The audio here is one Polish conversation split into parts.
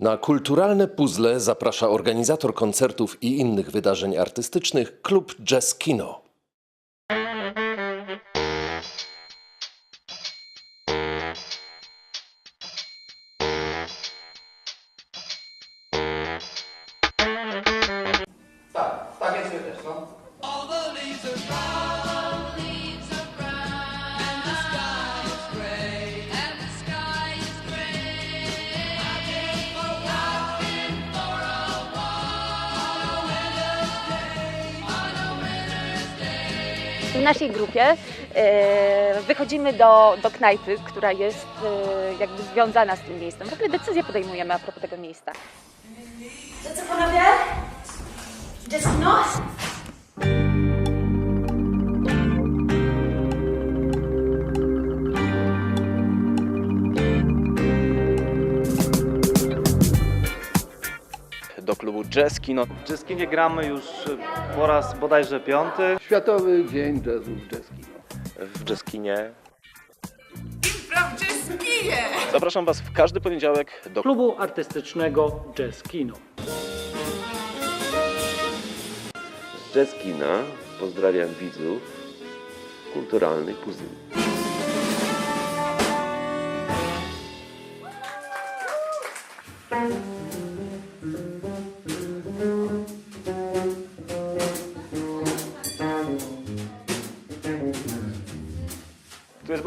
Na kulturalne puzzle zaprasza organizator koncertów i innych wydarzeń artystycznych klub Jazz Kino. W naszej grupie e, wychodzimy do, do knajpy, która jest e, jakby związana z tym miejscem. W ogóle decyzję podejmujemy a propos tego miejsca. To co panowie? Just no? klubu Jazz Kino. W Jazz-Kinie gramy już po raz bodajże piąty. Światowy Dzień Jazzu w Jazz Kino. W Jazz Kinie. Zapraszam Was w każdy poniedziałek do klubu artystycznego Jazz Kino. Z Jazz Kina pozdrawiam widzów kulturalnych kuzyn.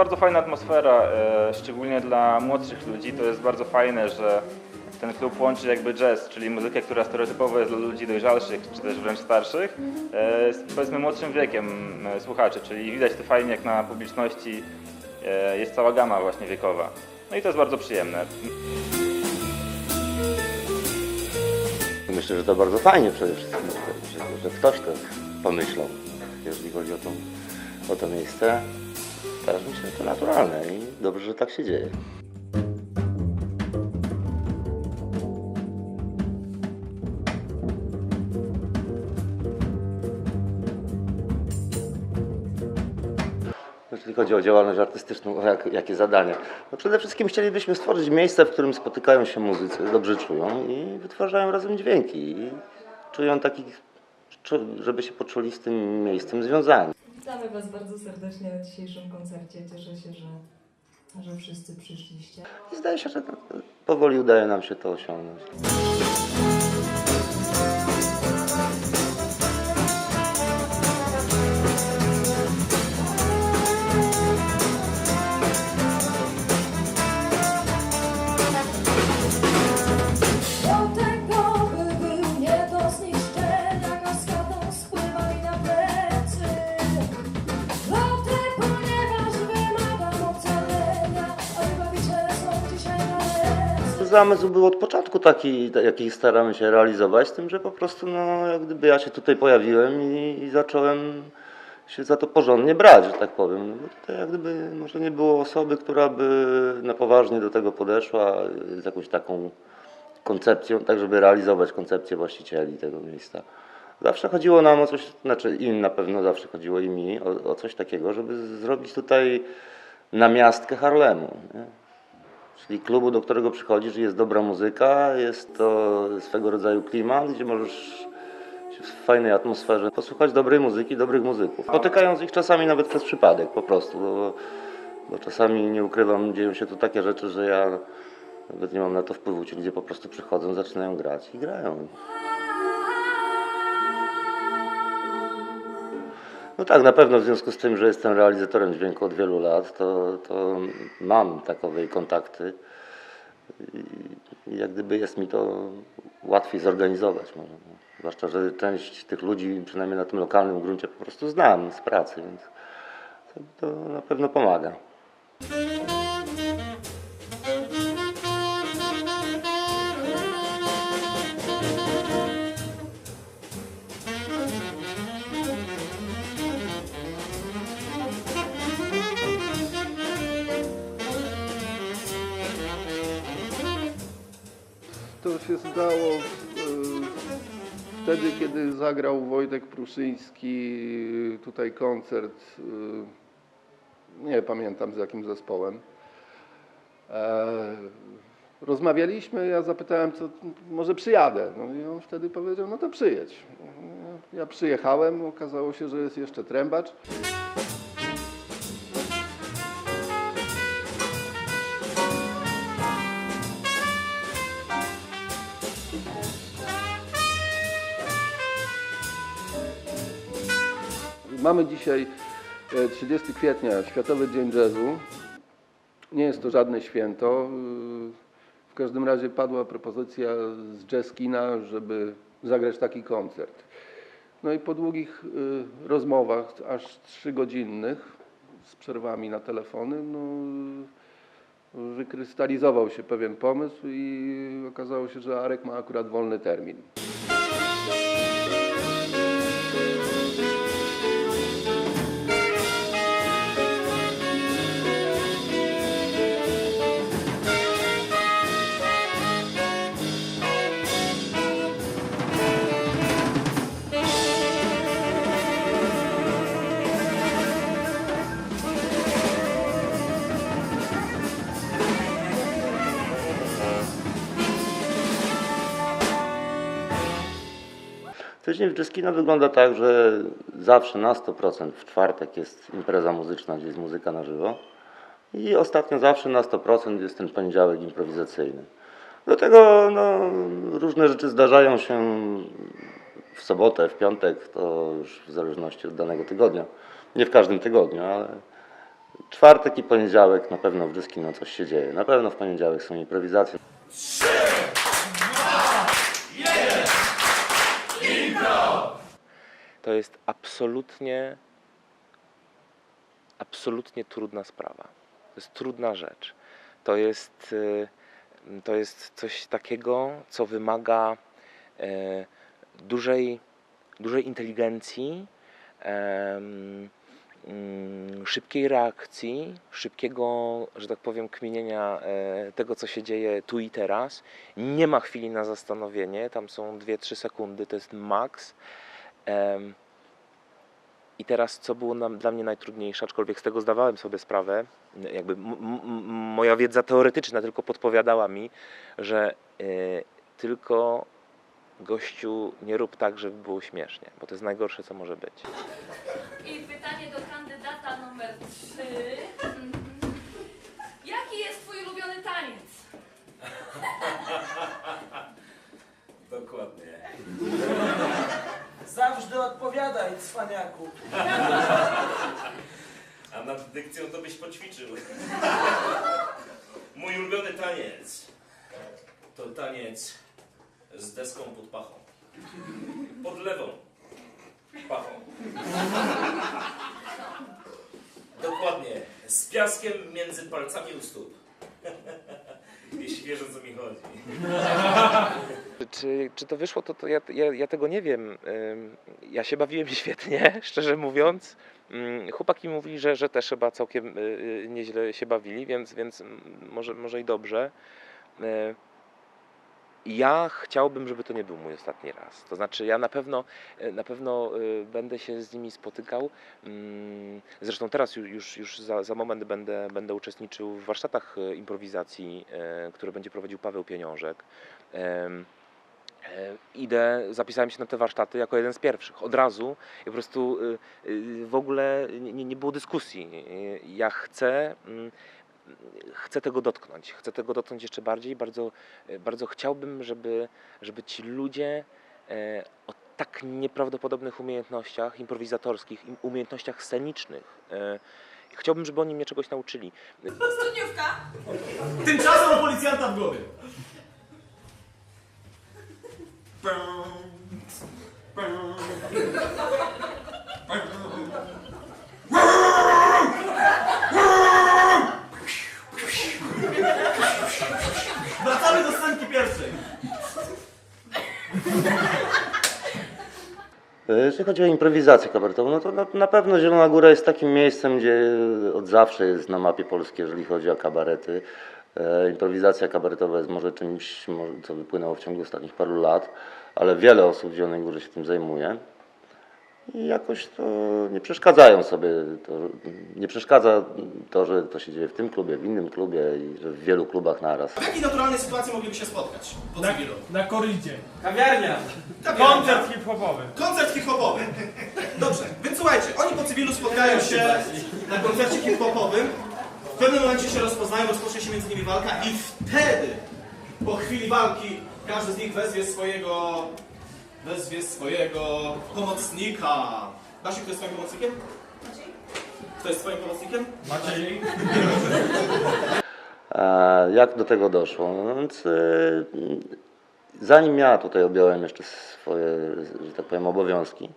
Bardzo fajna atmosfera, e, szczególnie dla młodszych ludzi. To jest bardzo fajne, że ten klub łączy jakby jazz, czyli muzykę, która stereotypowo jest dla ludzi dojrzalszych, czy też wręcz starszych, e, z powiedzmy młodszym wiekiem e, słuchaczy, czyli widać to fajnie, jak na publiczności jest cała gama właśnie wiekowa. No i to jest bardzo przyjemne. Myślę, że to bardzo fajnie przede wszystkim, że, że ktoś to pomyślał, jeżeli chodzi o to, o to miejsce. Teraz myślę, że to naturalne i dobrze, że tak się dzieje. Jeśli chodzi o działalność artystyczną, jak, jakie zadania? No przede wszystkim chcielibyśmy stworzyć miejsce, w którym spotykają się muzycy, dobrze czują i wytwarzają razem dźwięki. I czują takich, żeby się poczuli z tym miejscem związani. Witamy Was bardzo serdecznie na dzisiejszym koncercie. Cieszę się, że, że wszyscy przyszliście. I zdaje się, że powoli udaje nam się to osiągnąć. Zamysł był od początku taki, jaki staramy się realizować, z tym, że po prostu, no, jak gdyby ja się tutaj pojawiłem i, i zacząłem się za to porządnie brać, że tak powiem. No, bo tutaj jak gdyby może nie było osoby, która by na poważnie do tego podeszła z jakąś taką koncepcją, tak żeby realizować koncepcję właścicieli tego miejsca. Zawsze chodziło nam o coś, znaczy im na pewno zawsze chodziło i mi, o, o coś takiego, żeby zrobić tutaj namiastkę Harlemu. Nie? Czyli klubu, do którego przychodzisz jest dobra muzyka, jest to swego rodzaju klimat, gdzie możesz w fajnej atmosferze posłuchać dobrej muzyki, dobrych muzyków. Spotykając ich czasami nawet przez przypadek po prostu, bo, bo czasami, nie ukrywam, dzieją się tu takie rzeczy, że ja nawet nie mam na to wpływu. Ci ludzie po prostu przychodzą, zaczynają grać i grają. No tak, na pewno w związku z tym, że jestem realizatorem dźwięku od wielu lat, to, to mam takowe kontakty i jak gdyby jest mi to łatwiej zorganizować. Może. Zwłaszcza, że część tych ludzi, przynajmniej na tym lokalnym gruncie, po prostu znam z pracy, więc to, to na pewno pomaga. Się e, wtedy, kiedy zagrał Wojtek Pruszyński e, tutaj koncert. e, Nie pamiętam z jakim zespołem. Rozmawialiśmy, ja zapytałem, co może przyjadę. No i on wtedy powiedział, no to przyjedź. Ja przyjechałem, okazało się, że jest jeszcze trębacz. Mamy dzisiaj e, 30 kwietnia, Światowy Dzień Jazzu. Nie jest to żadne święto. W każdym razie padła propozycja z Jazz Kina, żeby zagrać taki koncert. No i po długich y, rozmowach, aż trzygodzinnych, z przerwami na telefony, no, wykrystalizował się pewien pomysł i okazało się, że Arek ma akurat wolny termin. Tydzień w Jazzkino wygląda tak, że zawsze na 100% w czwartek jest impreza muzyczna, gdzie jest muzyka na żywo. I ostatnio zawsze na 100% jest ten poniedziałek improwizacyjny. Do tego no, różne rzeczy zdarzają się w sobotę, w piątek, to już w zależności od danego tygodnia. Nie w każdym tygodniu, ale czwartek i poniedziałek na pewno w Jazzkino coś się dzieje. Na pewno w poniedziałek są improwizacje. To jest absolutnie, absolutnie trudna sprawa. To jest trudna rzecz. To jest, y, to jest coś takiego, co wymaga e, dużej, dużej inteligencji, mm, szybkiej reakcji, szybkiego, że tak powiem, kminienia e, tego, co się dzieje tu i teraz. Nie ma chwili na zastanowienie, tam są 2-3 sekundy, to jest maks. I teraz, co było nam, dla mnie najtrudniejsze, aczkolwiek z tego zdawałem sobie sprawę, jakby moja wiedza teoretyczna tylko podpowiadała mi, że e, tylko gościu nie rób tak, żeby było śmiesznie, bo to jest najgorsze, co może być. I pytanie do kandydata numer 3. Jaki jest twój ulubiony taniec? Dokładnie. Zawsze odpowiadaj, cwaniaku. A nad dykcją to byś poćwiczył. Mój ulubiony taniec to taniec z deską pod pachą. Pod lewą pachą. Dokładnie. Z piaskiem między palcami u stóp. Jeśli wiesz o co mi chodzi. Czy, czy to wyszło, to, to ja, ja, ja tego nie wiem. Ja się bawiłem świetnie, szczerze mówiąc. Chłopaki mówili, że, że też chyba całkiem y, y, nieźle się bawili, więc, więc może, może i dobrze. Y, Ja chciałbym, żeby to nie był mój ostatni raz. To znaczy, ja na pewno, na pewno będę się z nimi spotykał. Zresztą teraz już, już, za, za moment będę, będę uczestniczył w warsztatach improwizacji, które będzie prowadził Paweł Pieniążek. E, Idę, zapisałem się na te warsztaty jako jeden z pierwszych. Od razu i po prostu y, y, w ogóle nie, nie- było dyskusji. Y, Ja chcę, mm, chcę tego dotknąć. Chcę tego dotknąć jeszcze bardziej. Bardzo, bardzo chciałbym, żeby, żeby ci ludzie e, o tak nieprawdopodobnych umiejętnościach improwizatorskich, im- umiejętnościach scenicznych, e, chciałbym, żeby oni mnie czegoś nauczyli. Studniówka? Tymczasem policjanta w głowie. Wracamy do scenki pierwszej. E, Jeśli chodzi o improwizację kabaretową, no to na, na pewno Zielona Góra jest takim miejscem, gdzie od zawsze jest na mapie Polski, jeżeli chodzi o kabarety. E, improwizacja kabaretowa jest może czymś, co wypłynęło w ciągu ostatnich paru lat, ale wiele osób w Zielonej Górze się tym zajmuje. i jakoś to nie przeszkadzają sobie. To, nie przeszkadza to, że to się dzieje w tym klubie, w innym klubie i że w wielu klubach naraz. W jakiej naturalnej sytuacji mogliby się spotkać po cywilu? Na korydzie. Kawiarnia. Kawiarnia. hip-hopowy. Koncert hip-hopowy. Dobrze, więc słuchajcie, oni po cywilu spotkają się na koncercie hip-hopowym. W pewnym momencie się rozpoznają, rozpocznie się między nimi walka i wtedy, po chwili walki, każdy z nich wezwie swojego, wezwie swojego pomocnika. Basiu, kto jest twoim pomocnikiem? Kto jest twoim pomocnikiem? Maciej. E, Jak do tego doszło? No więc e, zanim ja tutaj objąłem jeszcze swoje, że tak powiem, obowiązki,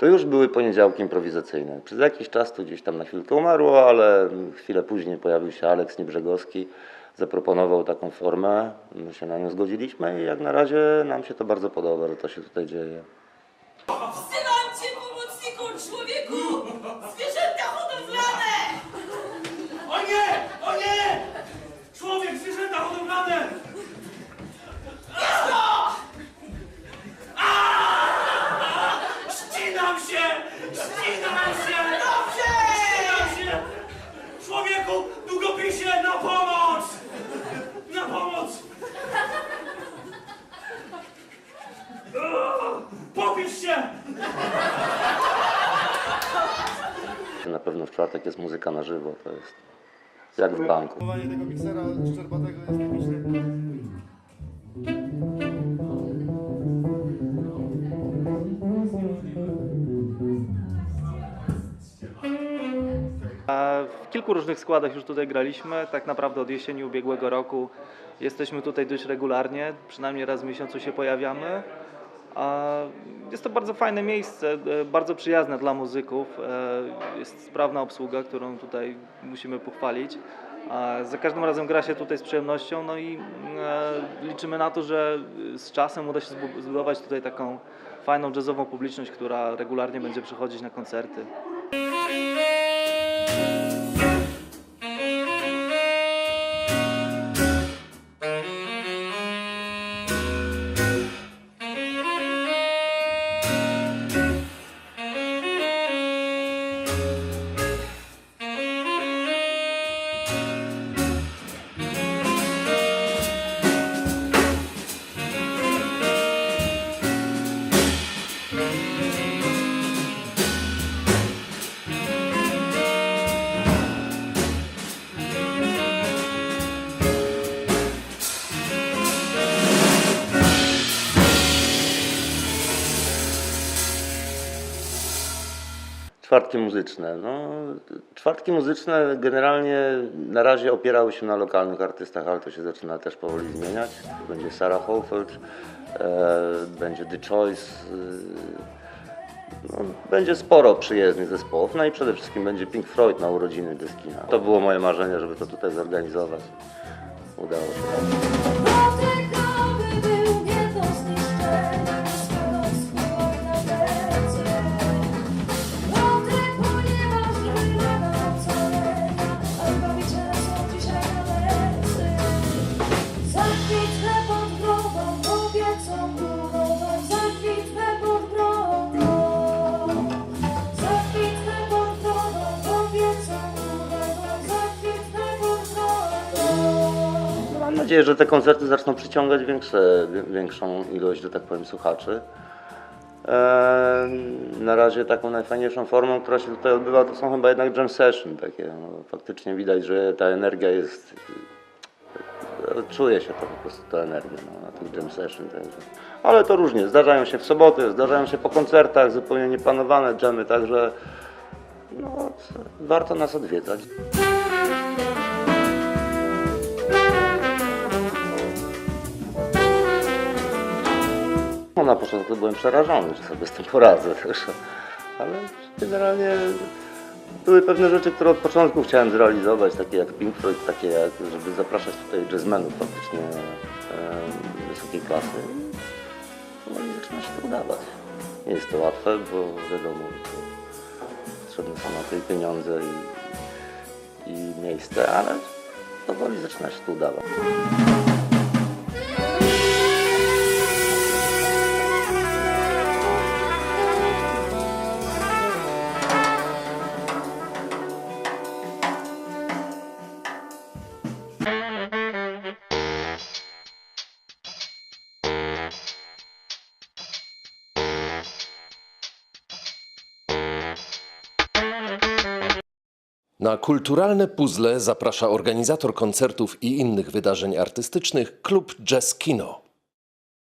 to już były poniedziałki improwizacyjne. Przez jakiś czas to gdzieś tam na chwilkę umarło, ale chwilę później pojawił się Aleks Niebrzegowski, zaproponował taką formę, my się na nią zgodziliśmy i jak na razie nam się to bardzo podoba, że to się tutaj dzieje. Wzywam cię, pomocniku, człowieku! Zwierzęta hodowlane! O nie! O nie! Człowiek, zwierzęta hodowlane! Ścinam się! Ścinam się! Dobrze! Ścinam się! Człowieku, długopisie, na pomoc! Na pomoc! Popisz się! Na pewno w czwartek jest muzyka na żywo, to jest jak w banku. tego miksera szczerbatego jest techniczny. W kilku różnych składach już tutaj graliśmy. Tak naprawdę od jesieni ubiegłego roku jesteśmy tutaj dość regularnie, przynajmniej raz w miesiącu się pojawiamy. A Jest to bardzo fajne miejsce, e, bardzo przyjazne dla muzyków. E, Jest sprawna obsługa, którą tutaj musimy pochwalić. Za każdym razem gra się tutaj z przyjemnością, no i e, liczymy na to, że z czasem uda się zbu- zbudować tutaj taką fajną jazzową publiczność, która regularnie będzie przychodzić na koncerty. Czwartki muzyczne. No, czwartki muzyczne generalnie na razie opierały się na lokalnych artystach, ale to się zaczyna też powoli zmieniać. Będzie Sarah Hoffeld, e, będzie The Choice. E, no, będzie sporo przyjezdnych zespołów, no i przede wszystkim będzie Pink Floyd na urodziny Deskina. To było moje marzenie, żeby to tutaj zorganizować. Udało się. Nadzieję, że te koncerty zaczną przyciągać większe, większą ilość, że tak powiem, słuchaczy. Eee, Na razie taką najfajniejszą formą, która się tutaj odbywa, to są chyba jednak jam session takie. No, faktycznie widać, że ta energia jest. e, Czuje się to po prostu ta energia no, na tych jam session. Także. Ale to różnie. Zdarzają się w soboty, zdarzają się po koncertach, zupełnie nieplanowane dżemy, także no, warto nas odwiedzać. Na początku byłem przerażony, że sobie z tym poradzę ale generalnie były pewne rzeczy, które od początku chciałem zrealizować, takie jak Pink Floyd, takie jak, żeby zapraszać tutaj jazzmenów faktycznie e, wysokiej klasy. No i zaczyna się to udawać. Nie jest to łatwe, bo wiadomo, potrzebne są na i pieniądze i, i miejsce, ale powoli zaczyna się to udawać. Na kulturalne puzzle zaprasza organizator koncertów i innych wydarzeń artystycznych klub Jazz Kino.